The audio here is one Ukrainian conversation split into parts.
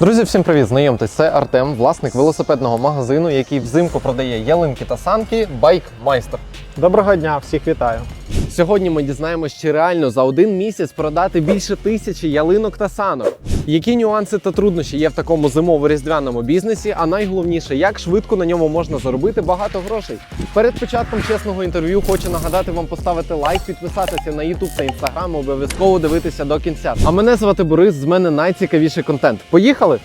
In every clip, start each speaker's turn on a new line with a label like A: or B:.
A: Друзі, всім привіт! Знайомтесь, це Артем, власник велосипедного магазину, який взимку продає ялинки та санки Байк Майстер.
B: Доброго дня, всіх вітаю.
A: Сьогодні ми дізнаємось, чи реально за один місяць продати більше тисячі ялинок та санок. Які нюанси та труднощі є в такому зимово-різдвяному бізнесі, а найголовніше, як швидко на ньому можна заробити багато грошей. Перед початком чесного інтерв'ю хочу нагадати вам поставити лайк, підписатися на YouTube та Instagram, обов'язково дивитися до кінця. А мене звати Борис. З мене найцікавіший контент. Поїхали!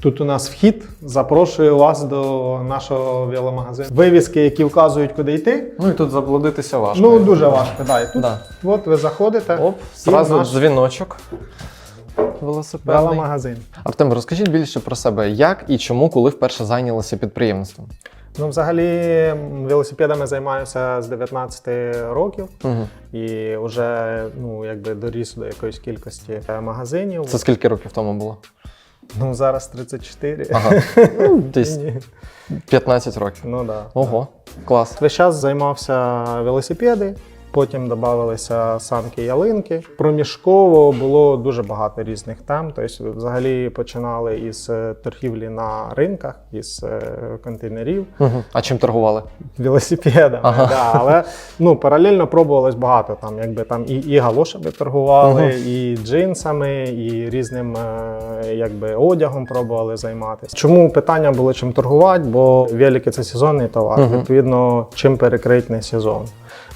B: Тут у нас вхід. Запрошую вас до нашого веломагазину. Вивіски, які вказують, куди йти.
A: Ну і тут заблудитися важко.
B: Ну дуже важко. Да. І тут
A: Да.
B: от ви заходите.
A: Оп, зразу
B: наш
A: дзвіночок. Велосипедний.
B: веломагазин.
A: Артем, розкажіть більше про себе, як і чому, коли вперше зайнялися підприємством.
B: Ну, взагалі, велосипедами займаюся з 19 років
A: Угу.
B: і вже ну, якби доріс до якоїсь кількості е, магазинів.
A: Це скільки років тому було?
B: Ну, зараз 34.
A: Ага. Ну, десь
B: Ні.
A: 15 років.
B: Ну да.
A: Ого, клас.
B: Весь час займався велосипеди, потім додавалися санки ялинки. Проміжково було дуже багато різних тем. Тобто, взагалі починали із е, торгівлі на ринках, із е, контейнерів,
A: Угу. А чим торгували?
B: велосипедами.
A: Ага.
B: Да, але ну, паралельно пробувалось багато. Там, якби, там і, і галошами торгували,
A: Ага.
B: і джинсами, і різним е, якби, одягом пробували займатися. Чому питання було чим торгувати? Бо велики це сезонний товар.
A: Мгм.
B: Відповідно, чим перекрити не сезон.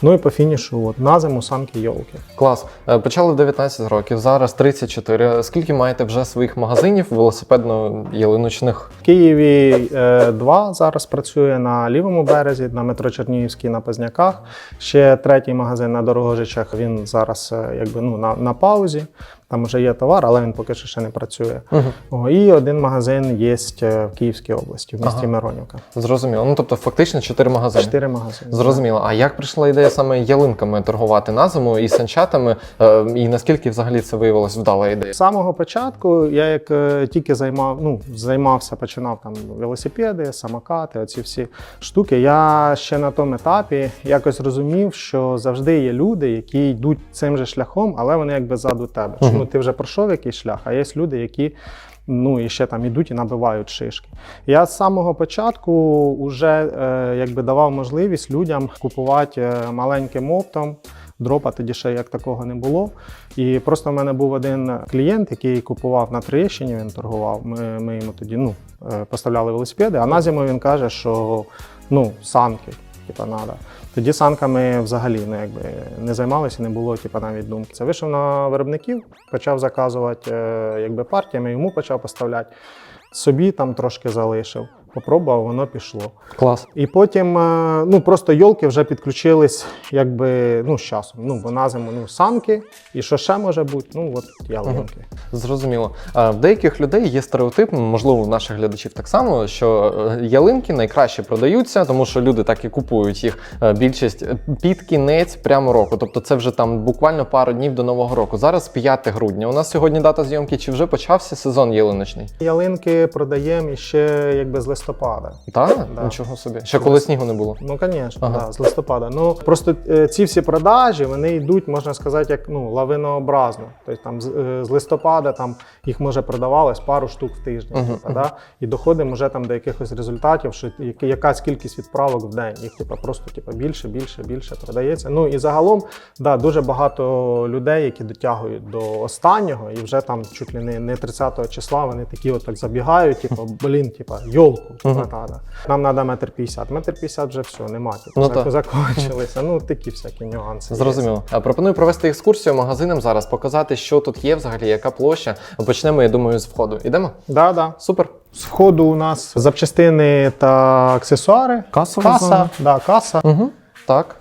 B: Ну і по фінішу, от, на зиму самки йолки.
A: Клас. Е, Почали 19 років, зараз 34. Скільки маєте вже своїх магазинів велосипедно-ялиночних?
B: В Києві е, два зараз працює на лівому березі, на метро Чернігівській на Позняках. Ще третій магазин на Дорогожичах. Він зараз е, якби ну на, на паузі. Там вже є товар, але він поки що ще не працює.
A: Угу.
B: О, і один магазин є в Київській області, в місті
A: Ага.
B: Миронівка.
A: Зрозуміло. Ну тобто, фактично 4 магазини.
B: Чотири магазини.
A: Зрозуміло. А як прийшла ідея саме ялинками торгувати на зиму і санчатами? Е, І наскільки взагалі це виявилось вдала ідея?
B: З самого початку я як е, тільки займав, ну, займався, починав там велосипеди, самокати, оці всі штуки. Я ще на тому етапі якось розумів, що завжди є люди, які йдуть цим же шляхом, але вони якби ззаду тебе.
A: Мгм.
B: Ну, ти вже пройшов якийсь шлях, а є люди, які. Ну і ще там ідуть і набивають шишки. Я з самого початку вже е, якби давав можливість людям купувати е, маленьким оптом. Дропа тоді ще як такого не було. І просто в мене був один клієнт, який купував на Троєщині, він торгував. Ми, ми йому тоді ну, е, поставляли велосипеди, а на зиму він каже, що ну, санки, типа, надо. Тоді санками взагалі ну, якби, не займалися, не було типа, навіть думки. Це вийшов на виробників, почав заказувати е, якби, партіями, йому почав поставляти. Собі там трошки залишив. Попробував, воно пішло.
A: Клас.
B: І потім е, ну, просто йолки вже підключились якби, ну, з часом. Ну, бо на зиму ну, санки, і що ще може бути, ну от ялинки.
A: Зрозуміло. В деяких людей є стереотип, можливо, у наших глядачів так само, що е, ялинки найкраще продаються, тому що люди так і купують їх е, більшість під кінець прямо року. Тобто це вже там буквально пару днів до нового року. Зараз 5 грудня. У нас сьогодні дата зйомки. Чи вже почався сезон ялиночний?
B: Ялинки продаємо іще якби з листопада.
A: Так?
B: Да.
A: Нічого собі. Ще коли снігу не було.
B: Ну, звісно,
A: Ага.
B: да, з листопада. Ну просто е, ці всі продажі вони йдуть, можна сказати, як ну, лавинообразно. Тобто там з, е, з листопада там їх може продавалось пару штук в тиждень.
A: Мгм,
B: типа, да? І доходимо вже там до якихось результатів, що якась кількість відправок в день. Їх типа, просто типа, більше, більше, більше продається. Ну і загалом да, дуже багато людей, які дотягують до останнього, і вже там чуть ли не, не 30 числа вони такі от так забігають, типу, блін, типа, йолку, надо. Нам треба метр п'ятдесят. Метр п'ятдесят вже все, нема.
A: Ну, так.
B: закончилися. Ну, такі всякі нюанси.
A: Зрозуміло. Є. Пропоную провести екскурсію магазином зараз, показати, що тут є взагалі, яка площа. Почнемо, я думаю, з входу. Ідемо?
B: Да, да.
A: Супер.
B: З входу у нас запчастини та аксесуари.
A: Касова
B: Каса,
A: зона.
B: да, каса.
A: Угу. Так.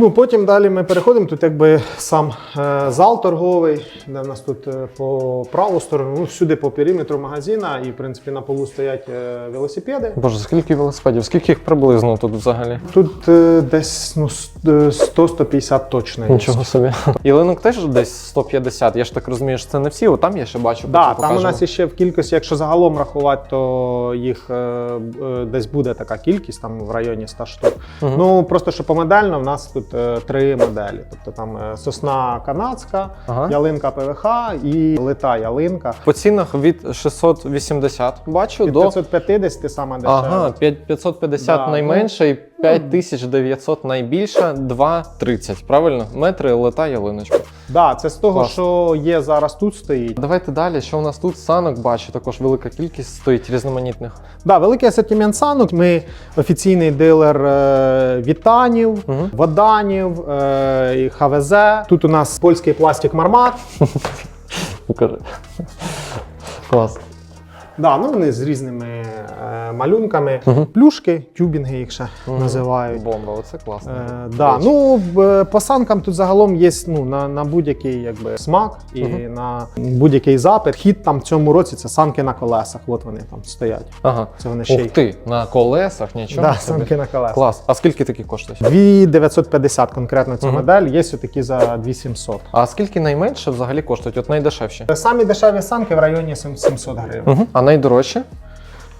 B: Ну, потім далі ми переходимо. Тут якби сам е, зал торговий, де в нас тут е, по праву сторону, ну, всюди по периметру магазина, і в принципі на полу стоять е, велосипеди.
A: Боже, скільки велосипедів? Скільки їх приблизно тут взагалі?
B: Тут е, десь ну, е, 100-150 точно є.
A: Нічого собі. Ялинок теж десь 150. Я ж так розумію, що це не всі. О, там я ще бачу.
B: Да, там у нас ще в кількості, якщо загалом рахувати, то їх е, е, десь буде така кількість, там в районі 100 штук.
A: Мгм.
B: Ну просто що помодельно, в нас тут тут е, три моделі. Тобто там е, сосна канадська,
A: Ага.
B: ялинка ПВХ і лита ялинка.
A: По цінах від 680 бачу
B: Від
A: до
B: 550 саме дешево.
A: ага, 5- 550
B: Да, найменше
A: найменша і 5900 найбільше, 2,30. Правильно? Метри лета ялиночка.
B: Да, це з того,
A: Клас.
B: що є зараз тут стоїть.
A: Давайте далі. Що у нас тут? Санок бачу, також велика кількість стоїть різноманітних.
B: Да, великий асортимент санок. Ми офіційний дилер е, Вітанів,
A: угу.
B: Воданів, е, і ХВЗ. Тут у нас польський пластик Мармат.
A: Покажи. Клас.
B: Да, ну вони з різними е, малюнками.
A: Мгм.
B: Плюшки, тюбінги їх ще називають.
A: Бомба, оце класно.
B: Е, да, ну б- по санкам тут загалом є ну, на, на будь-який якби, смак і
A: Мгм.
B: на будь-який запит. Хід там в цьому році це санки на колесах. От вони там стоять.
A: Ага.
B: Це вони ще
A: Ух ти, на колесах, нічого.
B: да,
A: собі.
B: санки на колесах.
A: Клас. А скільки такі коштують?
B: 2950 конкретно ця
A: Мгм.
B: модель, є такі за 2700.
A: А скільки найменше взагалі коштують? От найдешевші.
B: Самі дешеві санки в районі 700 гривень.
A: Угу. А найдорожчі?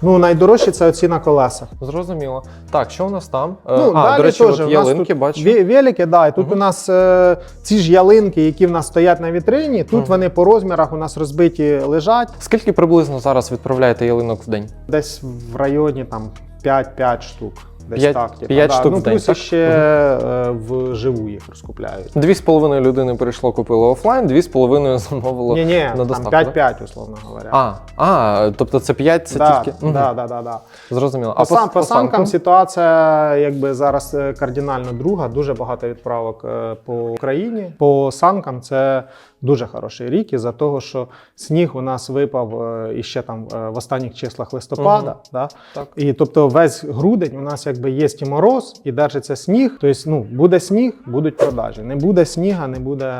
B: Ну, найдорожче це оці на колесах.
A: Зрозуміло. Так, що у нас там? Е,
B: Ну,
A: а,
B: далі
A: до речі,
B: теж
A: от ялинки бачу.
B: ве- Велики, да, і тут
A: Мгм.
B: у нас е, ці ж ялинки, які в нас стоять на вітрині, тут
A: Мгм.
B: вони по розмірах у нас розбиті лежать.
A: Скільки приблизно зараз відправляєте ялинок в день?
B: Десь в районі там 5-5 штук. Десь
A: П'ять-
B: так. типу,
A: п'ять
B: да.
A: штук
B: ну,
A: в день,
B: плюс
A: так?
B: ще е, вживу їх розкупляють.
A: Дві з половиною людини прийшло, купило офлайн, дві з половиною замовило
B: Ні, ні,
A: на
B: там
A: доставку.
B: 5-5, условно говоря.
A: А, а, тобто це 5, це
B: да,
A: тільки. Мгм.
B: да, да, да, да.
A: Зрозуміло.
B: По, сам, по
A: санкам?
B: санкам ситуація якби зараз е, кардинально друга. Дуже багато відправок е, по Україні. По санкам це дуже хороший рік, із-за того, що сніг у нас випав е, іще там е, в останніх числах листопада.
A: Мгм.
B: Да?
A: Так.
B: І тобто весь грудень у нас якби є і мороз, і держиться сніг. Тобто, ну буде сніг, будуть продажі. Не буде сніга, не буде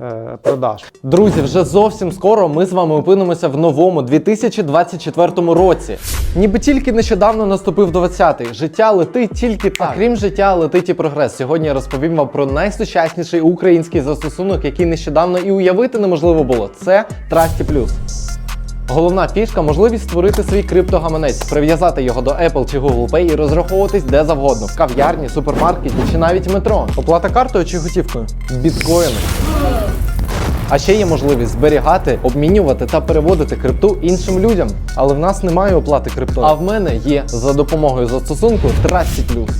B: е, продаж.
A: Друзі, вже зовсім скоро ми з вами опинимося в новому 2024 році. Ніби тільки нещодавно наступив 20-й. Життя летить тільки так. А крім життя, летить і прогрес. Сьогодні я розповім вам про найсучасніший український застосунок, який нещодавно і уявити неможливо було. Це Trusty Plus. Головна фішка можливість створити свій криптогаманець, прив'язати його до Apple чи Google Pay і розраховуватись де завгодно в кав'ярні, супермаркеті чи навіть метро. Оплата картою чи готівкою? Біткоїни. А ще є можливість зберігати, обмінювати та переводити крипту іншим людям. Але в нас немає оплати криптою. А в мене є за допомогою застосунку Trusty Plus.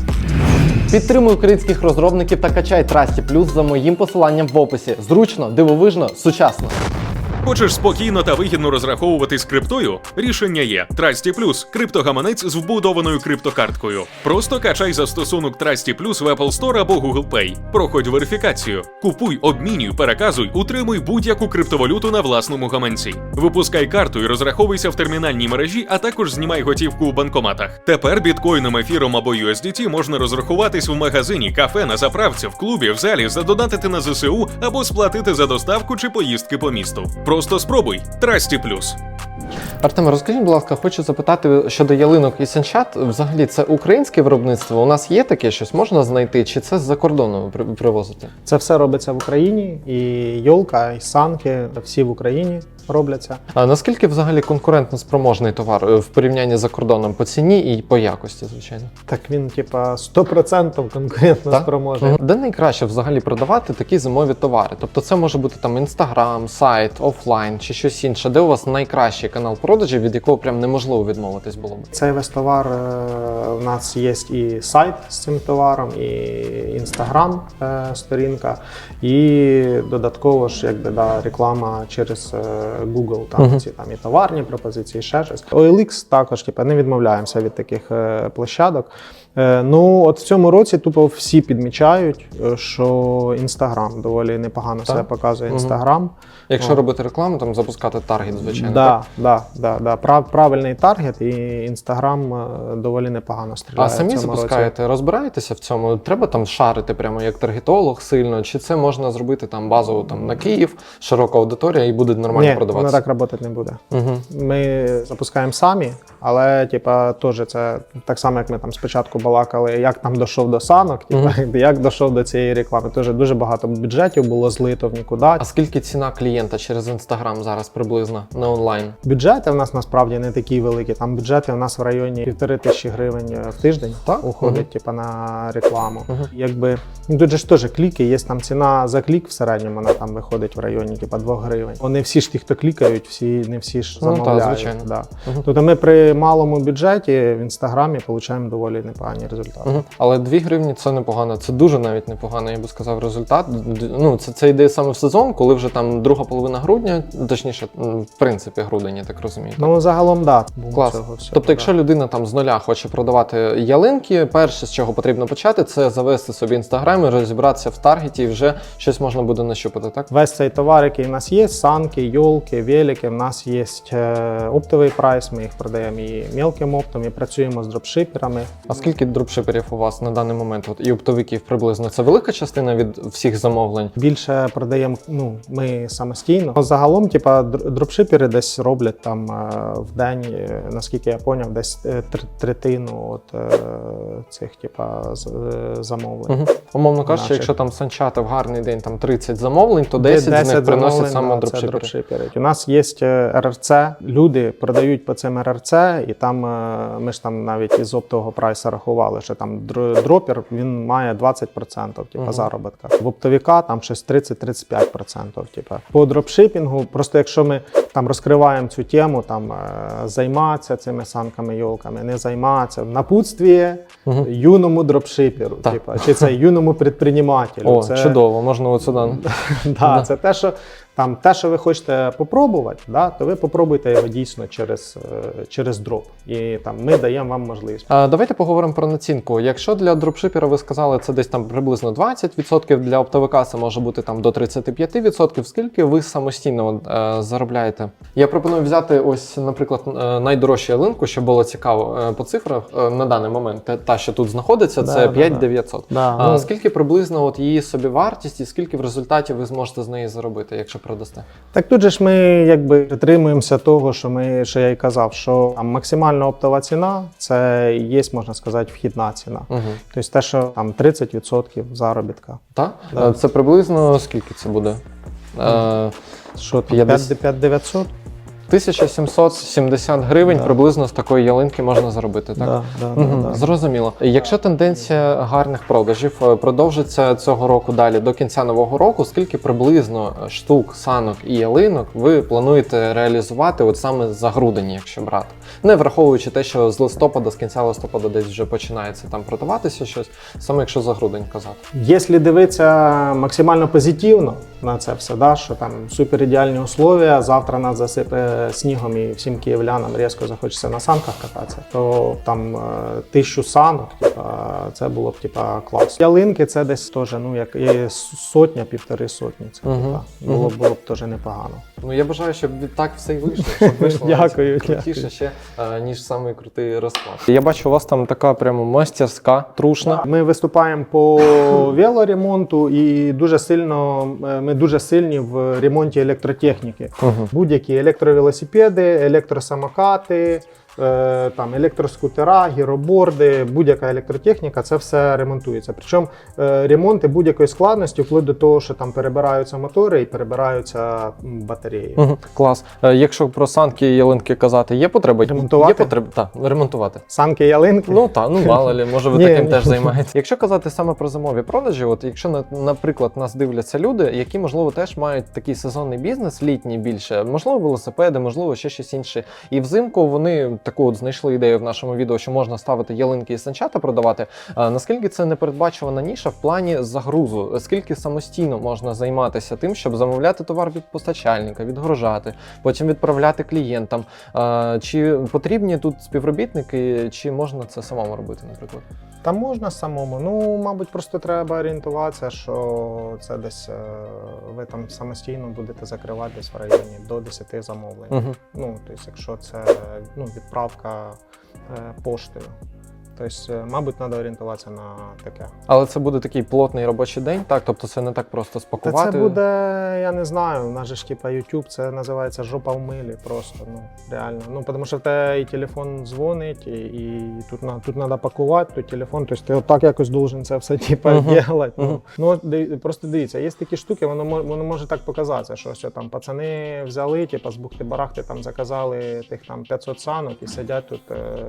A: Підтримуй українських розробників та качай Trusty Plus за моїм посиланням в описі. Зручно, дивовижно, сучасно.
C: Хочеш спокійно та вигідно розраховувати з криптою? Рішення є Trusty Plus – криптогаманець з вбудованою криптокарткою. Просто качай застосунок Trusty Plus в Apple Store або Google Play. Проходь верифікацію. Купуй, обмінюй, переказуй, утримуй будь-яку криптовалюту на власному гаманці. Випускай карту і розраховуйся в термінальній мережі, а також знімай готівку у банкоматах. Тепер біткоїном, ефіром або USDT можна розрахуватись в магазині, кафе, на заправці, в клубі, в залі, задонатити на ЗСУ або сплатити за доставку чи поїздки по місту. Просто спробуй Трасті плюс.
A: Артем, розкажіть, будь ласка, хочу запитати щодо ялинок і сенчат. Взагалі, це українське виробництво? У нас є таке щось можна знайти, чи це з-за кордону привозити?
B: Це все робиться в Україні, і йолка, і санки всі в Україні робляться.
A: А наскільки взагалі конкурентно спроможний товар е, в порівнянні за кордоном по ціні і по якості, звичайно?
B: Так він, типа, 100% конкурентно
A: Так?
B: спроможний.
A: Мгм. Де найкраще взагалі продавати такі зимові товари? Тобто це може бути там інстаграм, сайт, офлайн чи щось інше. Де у вас найкращий канал продажів, від якого прям неможливо відмовитись було б?
B: Цей весь товар е, у нас є і сайт з цим товаром, і інстаграм е, сторінка, і додатково ж якби да, реклама через е, Google, там
A: Мгм.
B: ці там і товарні пропозиції, і ще щось. OLX також типу, не відмовляємося від таких е, площадок. Е, Ну, от в цьому році тупо всі підмічають, е, що інстаграм доволі непогано
A: Так.
B: себе показує. Інстаграм.
A: Якщо
B: О.
A: робити рекламу, там запускати таргет, звичайно.
B: Да,
A: так?
B: да, да, да. Прав, правильний таргет, і інстаграм е, доволі непогано стріляє.
A: А самі
B: в цьому році.
A: запускаєте, розбираєтеся в цьому? Треба там шарити прямо як таргетолог сильно, чи це можна зробити там базово там на Київ, широка аудиторія і буде нормально
B: Ні, воно
A: продаватися?
B: так працювати не буде.
A: Угу.
B: Ми запускаємо самі, але типа теж це так само, як ми там спочатку балакали, як там дійшов до санок, типу, як дійшов до цієї реклами. Теж дуже багато бюджетів було злито в нікуди.
A: А скільки ціна клієнта через інстаграм зараз приблизно на онлайн?
B: Бюджети в нас насправді не такі великі. Там бюджети в нас в районі півтори тисячі гривень е, в тиждень
A: Так?
B: уходить,
A: Мгм.
B: типу, на рекламу.
A: Мгм.
B: Якби ну тут же ж теж кліки, є там ціна за клік в середньому, вона там виходить в районі типу, 2 гривень. Вони всі ж ті, хто клікають, всі не всі ж
A: Ну, та, звичайно.
B: Да.
A: Мгм.
B: Тобто ми при малому бюджеті в інстаграмі отримуємо доволі непогані результати.
A: Угу. Але 2 гривні це непогано, це дуже навіть непогано, я би сказав, результат. Ну, це, це йде саме в сезон, коли вже там друга половина грудня, точніше, в принципі, грудень, я так розумію.
B: Ну загалом, да.
A: Клас.
B: цього всього,
A: тобто,
B: да.
A: якщо людина там з нуля хоче продавати ялинки, перше, з чого потрібно почати, це завести собі інстаграм і розібратися в таргеті, і вже щось можна буде нащупати, так?
B: Весь цей товар, який в нас є, санки, йолки, велики, в нас є е, оптовий прайс, ми їх продаємо і мілким оптом, і працюємо з дропшиперами.
A: А скільки дропшиперів у вас на даний момент? От і оптовиків приблизно це велика частина від всіх замовлень?
B: Більше продаємо ну, ми самостійно. Ну, Загалом, типа, др- дропшипери десь роблять там е, в день, е, наскільки я поняв, десь е, третину от, цих типа, замовлень.
A: Угу. Умовно кажучи, якщо там санчата в гарний день там 30 замовлень, то
B: Де
A: 10, з них приносять саме дропшипери.
B: дропшипери. У нас є РРЦ, люди продають по цим РРЦ, і там е, ми ж там навіть із оптового прайсу рахували, що там дропер він має 20% типу,
A: Мгм.
B: заробітка. В оптовика там щось 30-35%. Типу. По дропшипінгу, просто якщо ми там розкриваємо цю тему, там е, займатися цими санками, йолками, не займатися, напутствіє
A: Мгм.
B: юному дропшиперу, типу, чи це юному предпринимателю.
A: О,
B: це...
A: чудово, можна от сюди.
B: Да,
A: Да.
B: Це те, що там те, що ви хочете попробувати, да, то ви попробуйте його дійсно через, е, через дроп. І там ми даємо вам можливість.
A: А, давайте поговоримо про націнку. Якщо для дропшипера ви сказали, це десь там приблизно 20%, для оптовика це може бути там до 35%. Скільки ви самостійно е, заробляєте? Я пропоную взяти ось, наприклад, е, найдорожчу ялинку, щоб було цікаво е, по цифрах на даний момент. Та- що тут знаходиться, це
B: да,
A: 5900.
B: Да,
A: А
B: ну,
A: скільки приблизно от її собівартість і скільки в результаті ви зможете з неї заробити, якщо продасте?
B: Так тут же ж ми якби притримуємося того, що ми що я й казав, що там максимальна оптова ціна це є, можна сказати, вхідна ціна.
A: Угу.
B: Тобто те, що там 30% заробітка.
A: Так?
B: Да.
A: Е, Це приблизно скільки це буде? Е,
B: Що там,
A: 50?
B: 5900?
A: 1770 гривень
B: Да.
A: приблизно з такої ялинки можна заробити, так?
B: Да, да,
A: Мгм,
B: да, да.
A: Зрозуміло. Якщо тенденція гарних продажів е, продовжиться цього року далі до кінця нового року, скільки приблизно штук, санок і ялинок ви плануєте реалізувати от саме за грудень, якщо брати? Не враховуючи те, що з листопада, з кінця листопада десь вже починається там продаватися щось, саме якщо за грудень казати.
B: Якщо дивитися максимально позитивно на це все, да, що там супер ідеальні условия, завтра нас засипе снігом і всім київлянам різко захочеться на санках кататися, то там е, тисячу санок, типа, це було б типа клас. Ялинки це десь теж, ну як і сотня, півтори сотні. Це
A: Мгм,
B: типа, було,
A: мгм.
B: було б теж непогано.
A: Ну я бажаю, щоб так все і вийшло. Щоб вийшло
B: Дякую,
A: крутіше
B: дякую.
A: ще, е, ніж самий крутий розклад. Я бачу, у вас там така прямо мастерська, трушна.
B: Ми виступаємо по велоремонту і дуже сильно е, ми дуже сильні в ремонті електротехніки.
A: Угу.
B: Будь-які електровелосипеди, електросамокати, там електроскутера, гіроборди, будь-яка електротехніка, це все ремонтується. Причому е, ремонти будь-якої складності, вплоть до того, що там перебираються мотори і перебираються батареї.
A: Угу. Клас. Е, Якщо про санки і ялинки казати, є потреба?
B: Ремонтувати?
A: Є потреба, так, ремонтувати.
B: Санки ялинки.
A: Ну так, ну мало ли, може ви таким теж займаєтесь. Якщо казати саме про зимові продажі, от якщо на- наприклад нас дивляться люди, які можливо теж мають такий сезонний бізнес, літній більше, можливо, велосипеди, можливо, ще щось інше. І взимку вони таку от знайшли ідею в нашому відео, що можна ставити ялинки і санчата продавати. Наскільки це непередбачувана ніша в плані загрузу? Скільки самостійно можна займатися тим, щоб замовляти товар від постачальника, відгружати, потім відправляти клієнтам? Чи потрібні тут співробітники, чи можна це самому робити, наприклад?
B: Та можна самому. Ну, мабуть, просто треба орієнтуватися, що це десь е, ви там самостійно будете закривати десь в районі до 10 замовлень.
A: Угу.
B: Ну, тобто, якщо це ну, відправка е, поштою. Тобто, е, мабуть, треба орієнтуватися на таке.
A: Але це буде такий плотний робочий день, так? Тобто це не так просто
B: Та
A: спакувати.
B: це буде, я не знаю, у нас же ж типа YouTube, це називається жопа в милі просто. Ну реально. Ну тому що в тебе і телефон дзвонить, і, і тут на тут треба пакувати, то телефон. Тобто ти отак якось должен це все типа
A: Мгм.
B: робити. Ну,
A: Мгм.
B: ну от ди- просто дивіться, є такі штуки, воно воно може так показатися, що, що там пацани взяли, типа з бухти-барахти там заказали тих там 500 санок і сидять тут. Е,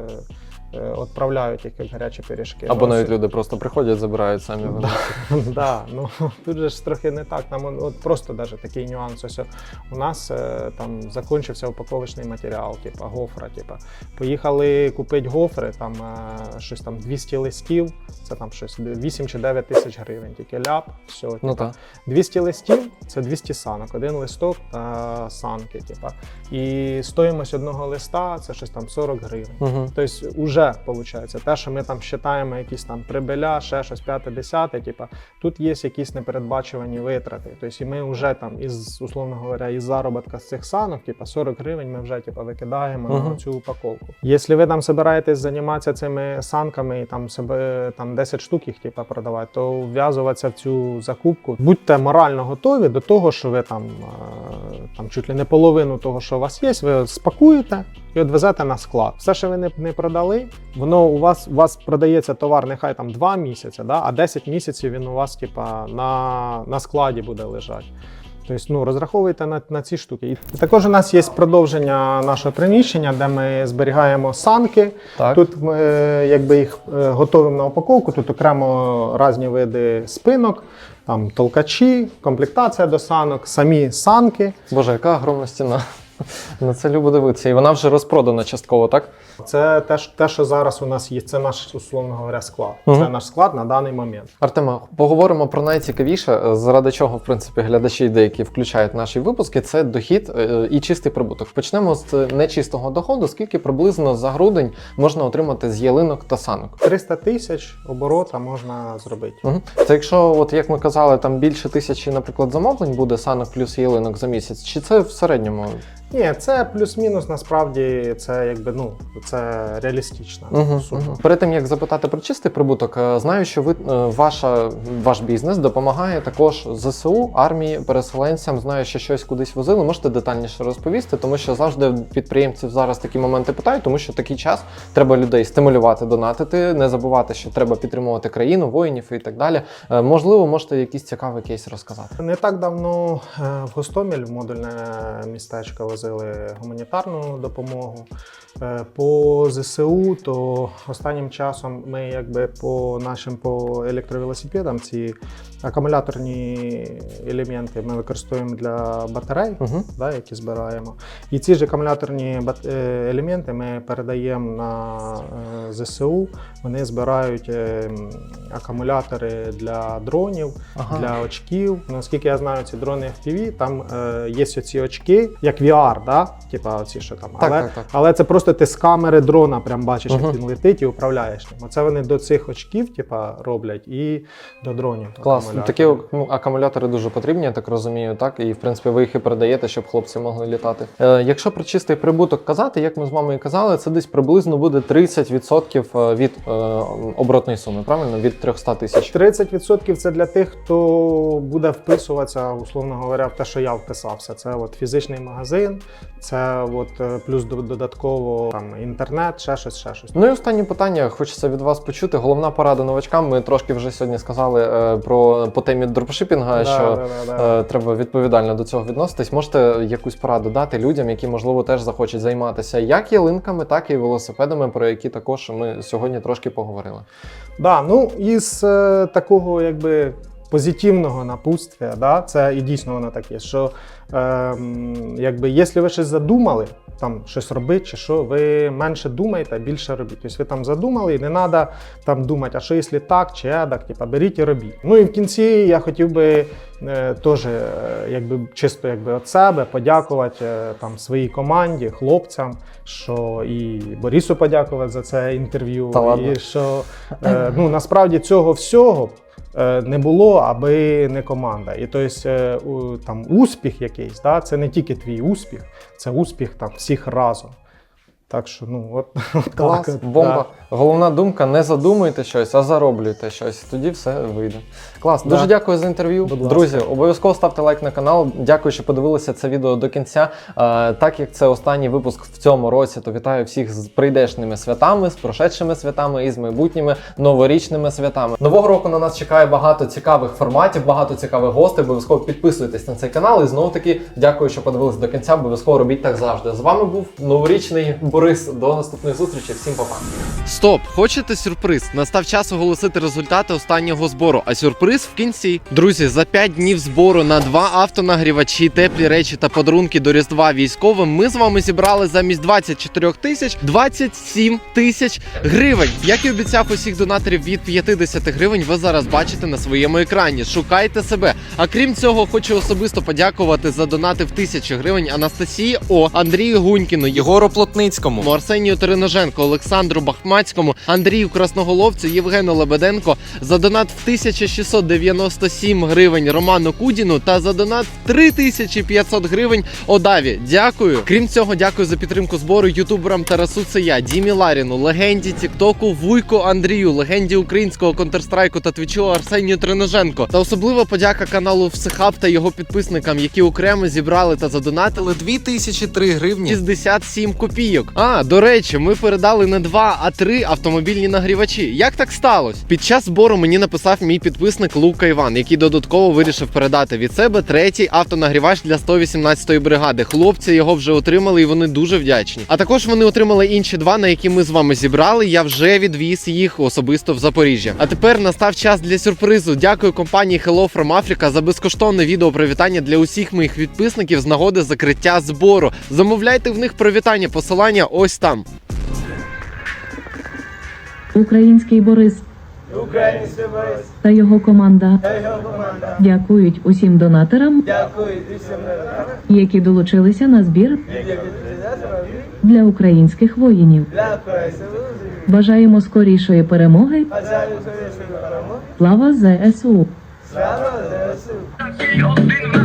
B: Відправляють їх як гарячі пиріжки.
A: Або навіть люди просто приходять, забирають самі.
B: Да, ну тут же ж трохи не так. Там от просто даже такий нюанс. Ось у нас е, там закінчився упаковочний матеріал, типа гофра. Типа. Поїхали купити гофри, там е, щось там 200 листів, це там щось 8 чи 9 тисяч гривень. Тільки ляп, все.
A: Ну так.
B: 200 листів це 200 санок, один листок та санки. Типа. І стоїмость одного листа це щось там 40 гривень.
A: Угу.
B: Тобто, вже виходить, те, що ми там вважаємо якісь там прибиля, ще щось п'яте, десяте, типа, тут є якісь непередбачувані витрати. Тобто, і ми вже там із, условно говоря, із заробітка з цих санок, типа 40 гривень ми вже типа, викидаємо
A: Мгм.
B: на цю упаковку. Якщо ви там збираєтесь займатися цими санками і там себе там 10 штук їх типа, продавати, то вв'язуватися в цю закупку. Будьте морально готові до того, що ви там, е, там чуть ли не половину того, що у вас є, ви спакуєте і відвезете на склад. Все, що ви не, не продали, воно у вас у вас продається товар, нехай там 2 місяці, да, а 10 місяців він у вас, типа, на, на складі буде лежати. Тобто, ну, розраховуйте на, на ці штуки. І також у нас є продовження нашого приміщення, де ми зберігаємо санки.
A: Так.
B: Тут ми е, якби їх е, готуємо на упаковку. Тут окремо різні види спинок, там толкачі, комплектація до санок, самі санки.
A: Боже, яка огромна стіна. На це любо дивитися. І вона вже розпродана частково, так?
B: Це те, те, що зараз у нас є. Це наш, условно говоря, склад.
A: Мгм.
B: Це наш склад на даний момент.
A: Артема, поговоримо про найцікавіше, заради чого, в принципі, глядачі деякі включають наші випуски. Це дохід е, і чистий прибуток. Почнемо з нечистого доходу. Скільки приблизно за грудень можна отримати з ялинок та санок?
B: 300 тисяч оборота можна зробити.
A: Угу. Це якщо, от як ми казали, там більше тисячі, наприклад, замовлень буде санок плюс ялинок за місяць, чи це в середньому?
B: Ні, це плюс-мінус. Насправді це якби ну це реалістична
A: Угу,
B: сума.
A: угу. Перед тим як запитати про чистий прибуток, е, знаю, що ви е, ваша ваш бізнес допомагає також ЗСУ, армії, переселенцям. Знаю, що щось кудись возили. Можете детальніше розповісти, тому що завжди підприємців зараз такі моменти питають, тому що такий час треба людей стимулювати, донатити, не забувати, що треба підтримувати країну, воїнів і так далі. Е, Можливо, можете якийсь цікавий кейс розказати.
B: Не так давно в Гостомель в модульне містечко возили гуманітарну допомогу. Е, По ЗСУ, то останнім часом ми якби по нашим по електровелосипедам ці акумуляторні елементи ми використовуємо для батарей,
A: Угу.
B: да, які збираємо. І ці ж акумуляторні е, елементи ми передаємо на е, ЗСУ. Вони збирають е, акумулятори для дронів,
A: Ага.
B: для очків. Наскільки я знаю, ці дрони FPV, там є оці очки, як VR, да? типа оці, що там.
A: Так,
B: але,
A: так, так.
B: але це просто ти з камери дрона прям бачиш, як він летить і управляєш ним. Оце вони до цих очків, типа, роблять і до дронів.
A: Клас,
B: акумулятори.
A: такі ну, акумулятори дуже потрібні, я так розумію, так і в принципі ви їх і передаєте, щоб хлопці могли літати. Е, якщо про чистий прибуток казати, як ми з і казали, це десь приблизно буде 30% від е, оборотної суми, правильно? Від 300 тисяч.
B: 30% це для тих, хто буде вписуватися, условно говоря, в те, що я вписався. Це от фізичний магазин, це от е, плюс додатково там інтернет, ще щось, ще щось.
A: Ну і останнє питання, хочеться від вас почути. Головна порада новачкам. Ми трошки вже сьогодні сказали е, про по темі дропшипінга,
B: Да,
A: що
B: да, да, да.
A: Е, Треба відповідально до цього відноситись. Можете якусь пораду дати людям, які можливо теж захочуть займатися як ялинками, так і велосипедами, про які також ми сьогодні трошки поговорили.
B: Да, ну із е, такого якби позитивного напутствия, да, це і дійсно воно так є, що ем, якби, якщо ви щось задумали, там щось робити, чи що, ви менше думайте, а більше робіть. Тобто ви там задумали, і не треба там думати, а що якщо так чи едак, типа, беріть і робіть. Ну і в кінці я хотів би е, теж е, якби, чисто якби, від себе подякувати е, там, своїй команді, хлопцям, що і Борису подякувати за це інтерв'ю. І що е, ну, насправді цього всього е, не було, аби не команда. І тобто, е, там успіх якийсь, да, це не тільки твій успіх, це успіх там всіх разом. Так що, ну, от, от
D: Клас,
B: так
D: бомба.
B: да.
D: Головна думка: не задумуйте щось, а зароблюйте щось. Тоді все вийде. Клас.
B: Да.
D: Дуже дякую за інтерв'ю. Друзі, обов'язково ставте лайк на канал. Дякую, що подивилися це відео до кінця. Е, так як це останній випуск в цьому році, то вітаю всіх з прийдешними святами, з прошедшими святами і з майбутніми новорічними святами. Нового року на нас чекає багато цікавих форматів, багато цікавих гостей. Обов'язково підписуйтесь на цей канал. І знову таки дякую, що подивилися до кінця. Обов'язково робіть так завжди. З вами був новорічний Борис. До наступної зустрічі. Всім па-па. Стоп! Хочете сюрприз? Настав час оголосити результати останнього збору. А сюрприз в кінці. Друзі, за 5 днів збору на два автонагрівачі, теплі речі та подарунки до Різдва військовим. Ми з вами зібрали замість 24 тисяч 27 тисяч гривень. Як і обіцяв усіх донаторів від 50 гривень, ви зараз бачите на своєму екрані. Шукайте себе. А крім цього, хочу особисто подякувати за донати в тисячі гривень Анастасії О, Андрію Гунькіну, Єгору Плотницькому, Арсенію Тереноженко, Олександру Бахмацькому, Андрію Красноголовцю, Євгену Лебеденко за донат в 1697 гривень Роману Кудіну та за донат в 3500 гривень Одаві. Дякую. Крім цього, дякую за підтримку збору ютуберам Тарасу Цея, Дімі Ларіну, легенді Тіктоку, Вуйко Андрію, легенді українського контрстрайку та твічу Арсенію Треноженко. Та особлива подяка каналу Всехаб та його підписникам, які окремо зібрали та задонатили 2003 гривні 67 копійок. А до речі, ми передали не два, а три автомобільні нагрівачі. Як так сталося? Під час збору мені написав мій підписник Лука Іван, який додатково вирішив передати від себе третій автонагрівач для 118-ї бригади. Хлопці його вже отримали і вони дуже вдячні. А також вони отримали інші два, на які ми з вами зібрали. Я вже відвіз їх особисто в Запоріжжя. А тепер настав час для сюрпризу. Дякую компанії Hello from Africa за безкоштовне відео привітання для усіх моїх підписників з нагоди закриття збору. Замовляйте в них привітання. Посилання ось там.
E: Український Борис
F: Український Борис
E: та його команда
F: та його команда.
E: дякують усім донаторам,
F: Дякую усім радам,
E: які долучилися на збір для українських воїнів. Бажаємо
F: скорішої перемоги.
E: Слава ЗСУ!
F: Слава ЗСУ!
G: Один